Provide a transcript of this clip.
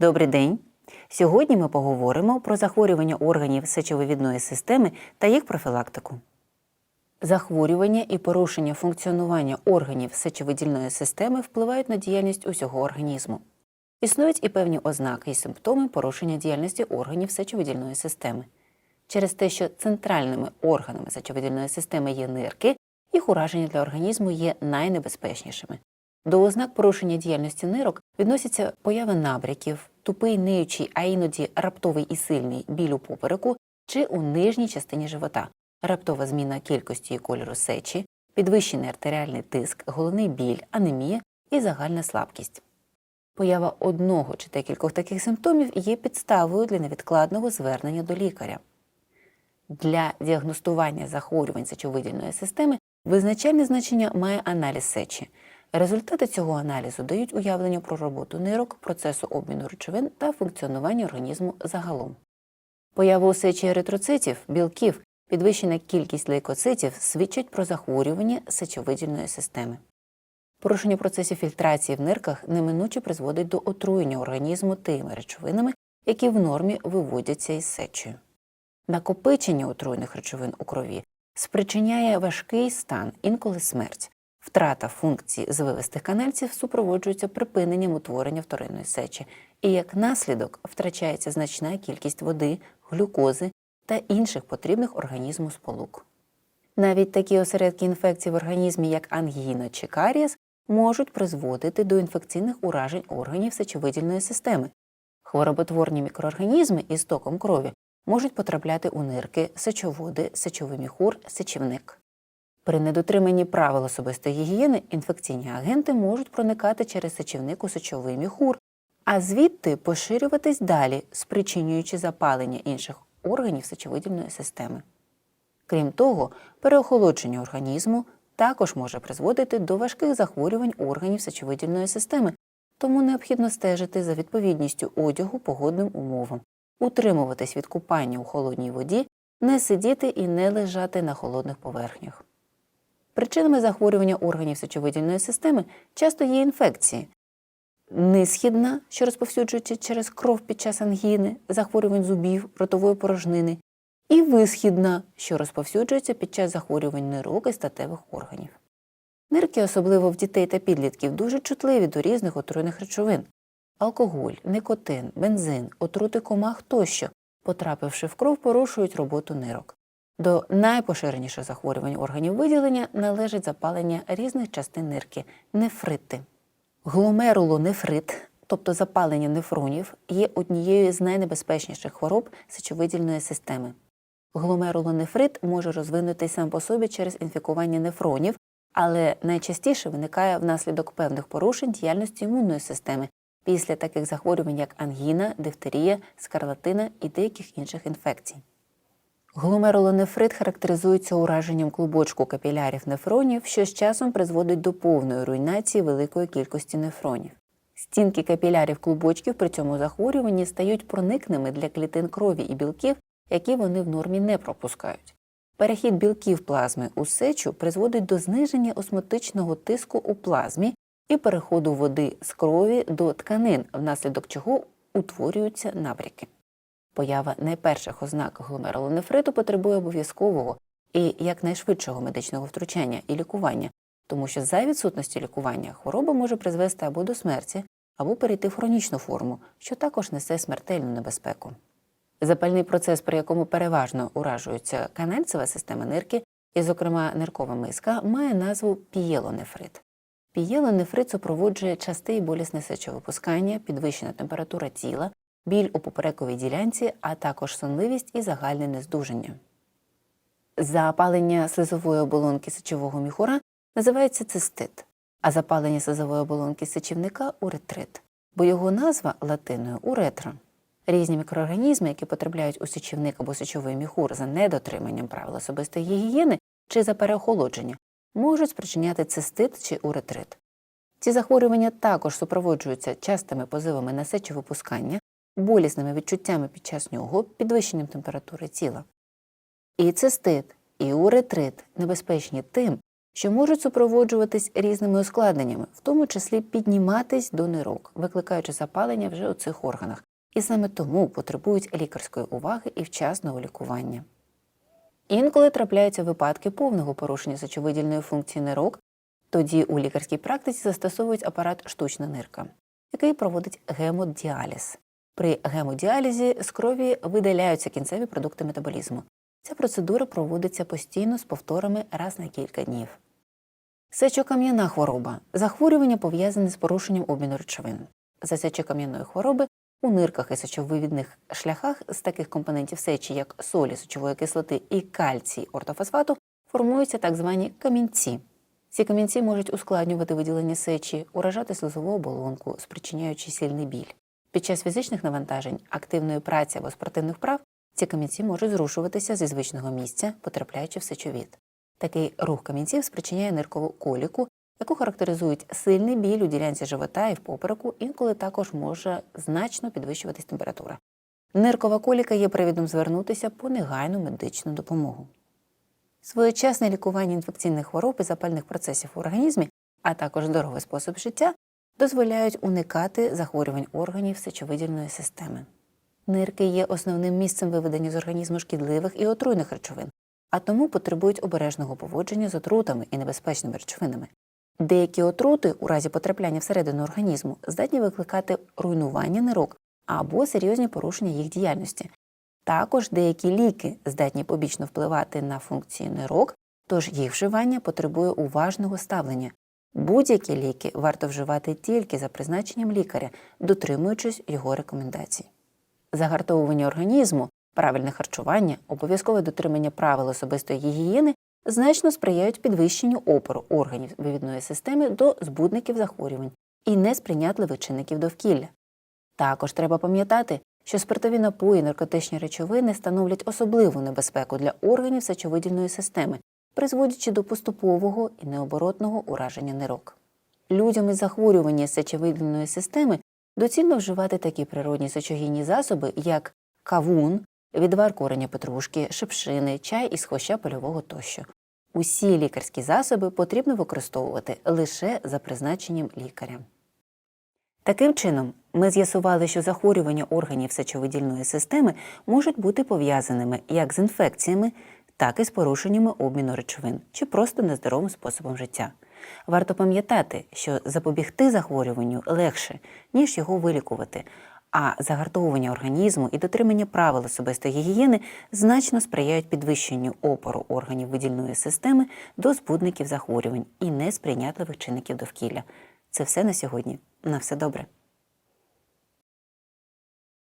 Добрий день! Сьогодні ми поговоримо про захворювання органів сечовивідної системи та їх профілактику. Захворювання і порушення функціонування органів сечовидільної системи впливають на діяльність усього організму. Існують і певні ознаки і симптоми порушення діяльності органів сечовидільної системи. Через те, що центральними органами сечовидільної системи є нирки, їх ураження для організму є найнебезпечнішими. До ознак порушення діяльності нирок відносяться поява набряків, тупий ниючий, а іноді раптовий і сильний біль у попереку чи у нижній частині живота, раптова зміна кількості і кольору сечі, підвищений артеріальний тиск, головний біль, анемія і загальна слабкість. Поява одного чи декількох таких симптомів є підставою для невідкладного звернення до лікаря. Для діагностування захворювань сечовидільної системи визначальне значення має аналіз сечі. Результати цього аналізу дають уявлення про роботу нирок, процесу обміну речовин та функціонування організму загалом. Поява у сечі еритроцитів, білків, підвищена кількість лейкоцитів свідчать про захворювання сечовидільної системи. Порушення процесів фільтрації в нирках неминуче призводить до отруєння організму тими речовинами, які в нормі виводяться із сечею. Накопичення отруєних речовин у крові спричиняє важкий стан, інколи смерть. Втрата функцій звивистих канальців супроводжується припиненням утворення вторинної сечі, і як наслідок втрачається значна кількість води, глюкози та інших потрібних організму сполук. Навіть такі осередки інфекцій в організмі, як ангіна чи карієс, можуть призводити до інфекційних уражень органів сечовидільної системи. Хвороботворні мікроорганізми із током крові можуть потрапляти у нирки, сечоводи, сечовий міхур, сечівник. При недотриманні правил особистої гігієни інфекційні агенти можуть проникати через сечівник у сечовий міхур, а звідти поширюватись далі, спричинюючи запалення інших органів сечовидільної системи. Крім того, переохолодження організму також може призводити до важких захворювань органів сечовидільної системи, тому необхідно стежити за відповідністю одягу погодним умовам, утримуватись від купання у холодній воді, не сидіти і не лежати на холодних поверхнях. Причинами захворювання органів сечовидільної системи часто є інфекції. Нисхідна, що розповсюджується через кров під час ангіни, захворювань зубів, ротової порожнини, і висхідна, що розповсюджується під час захворювань нирок і статевих органів. Нирки, особливо в дітей та підлітків, дуже чутливі до різних отруйних речовин алкоголь, никотин, бензин, отрути комах тощо, потрапивши в кров, порушують роботу нирок. До найпоширеніших захворювань органів виділення належить запалення різних частин нирки нефрити. Гломерулонефрит, тобто запалення нефронів, є однією з найнебезпечніших хвороб сечовидільної системи. Гломерулонефрит може розвинутися сам по собі через інфікування нефронів, але найчастіше виникає внаслідок певних порушень діяльності імунної системи після таких захворювань, як ангіна, дифтерія, скарлатина і деяких інших інфекцій. Гломерулонефрит характеризується ураженням клубочку капілярів нефронів, що з часом призводить до повної руйнації великої кількості нефронів. Стінки капілярів клубочків при цьому захворюванні стають проникними для клітин крові і білків, які вони в нормі не пропускають. Перехід білків плазми у сечу призводить до зниження осмотичного тиску у плазмі і переходу води з крові до тканин, внаслідок чого утворюються набряки. Поява найперших ознак гломерулонефриту потребує обов'язкового і якнайшвидшого медичного втручання і лікування, тому що за відсутності лікування хвороба може призвести або до смерті, або перейти в хронічну форму, що також несе смертельну небезпеку. Запальний процес, при якому переважно уражується канальцева система нирки, і, зокрема, ниркова миска, має назву пієлонефрит. Пієлонефрит супроводжує часте і болісне сечовипускання, підвищена температура тіла, біль у поперековій ділянці, а також сонливість і загальне нездужання. Запалення слизової оболонки сечового міхура називається цистит, а запалення слизової оболонки сечівника уретрит, бо його назва латиною уретра. Різні мікроорганізми, які потрапляють у сечівник або сечовий міхур за недотриманням правил особистої гігієни чи за переохолодження, можуть спричиняти цистит чи уретрит. Ці захворювання також супроводжуються частими позивами на сечовипускання, болісними відчуттями під час нього, підвищенням температури тіла. І цистит, і уретрит небезпечні тим, що можуть супроводжуватись різними ускладненнями, в тому числі підніматись до нирок, викликаючи запалення вже у цих органах, і саме тому потребують лікарської уваги і вчасного лікування. Інколи трапляються випадки повного порушення сечовидільної функції нирок, тоді у лікарській практиці застосовують апарат штучна нирка, який проводить гемодіаліз. При гемодіалізі з крові видаляються кінцеві продукти метаболізму. Ця процедура проводиться постійно з повторами раз на кілька днів. Сечокам'яна хвороба захворювання пов'язане з порушенням обміну речовин. За сечокам'яної хвороби у нирках і сечовивідних шляхах з таких компонентів сечі, як солі сечової кислоти і кальцій ортофосфату, формуються так звані камінці. Ці камінці можуть ускладнювати виділення сечі, уражати слизову оболонку, спричиняючи сильний біль. Під час фізичних навантажень, активної праці або спортивних прав ці камінці можуть зрушуватися зі звичного місця, потрапляючи в сечовід. Такий рух камінців спричиняє ниркову коліку, яку характеризують сильний біль у ділянці живота і в попереку, інколи також може значно підвищуватись температура. Ниркова коліка є привідом звернутися по негайну медичну допомогу. Своєчасне лікування інфекційних хвороб і запальних процесів в організмі, а також здоровий спосіб життя дозволяють уникати захворювань органів сечовидільної системи. Нирки є основним місцем виведення з організму шкідливих і отруйних речовин, а тому потребують обережного поводження з отрутами і небезпечними речовинами. Деякі отрути у разі потрапляння всередину організму здатні викликати руйнування нирок або серйозні порушення їх діяльності. Також деякі ліки здатні побічно впливати на функції нирок, тож їх вживання потребує уважного ставлення. Будь-які ліки варто вживати тільки за призначенням лікаря, дотримуючись його рекомендацій. Загартовування організму, правильне харчування, обов'язкове дотримання правил особистої гігієни значно сприяють підвищенню опору органів вивідної системи до збудників захворювань і несприйнятливих чинників довкілля. Також треба пам'ятати, що спиртові напої, наркотичні речовини становлять особливу небезпеку для органів сечовидільної системи, призводячи до поступового і необоротного ураження нирок. Людям із захворювання сечовидільної системи доцільно вживати такі природні сечогінні засоби, як кавун, відвар кореня петрушки, шипшини, чай із хвоща польового тощо. Усі лікарські засоби потрібно використовувати лише за призначенням лікаря. Таким чином, ми з'ясували, що захворювання органів сечовидільної системи можуть бути пов'язаними як з інфекціями, так і з порушеннями обміну речовин чи просто нездоровим способом життя. Варто пам'ятати, що запобігти захворюванню легше, ніж його вилікувати, а загартовування організму і дотримання правил особистої гігієни значно сприяють підвищенню опору органів видільної системи до збудників захворювань і несприйнятливих чинників довкілля. Це все на сьогодні. На все добре.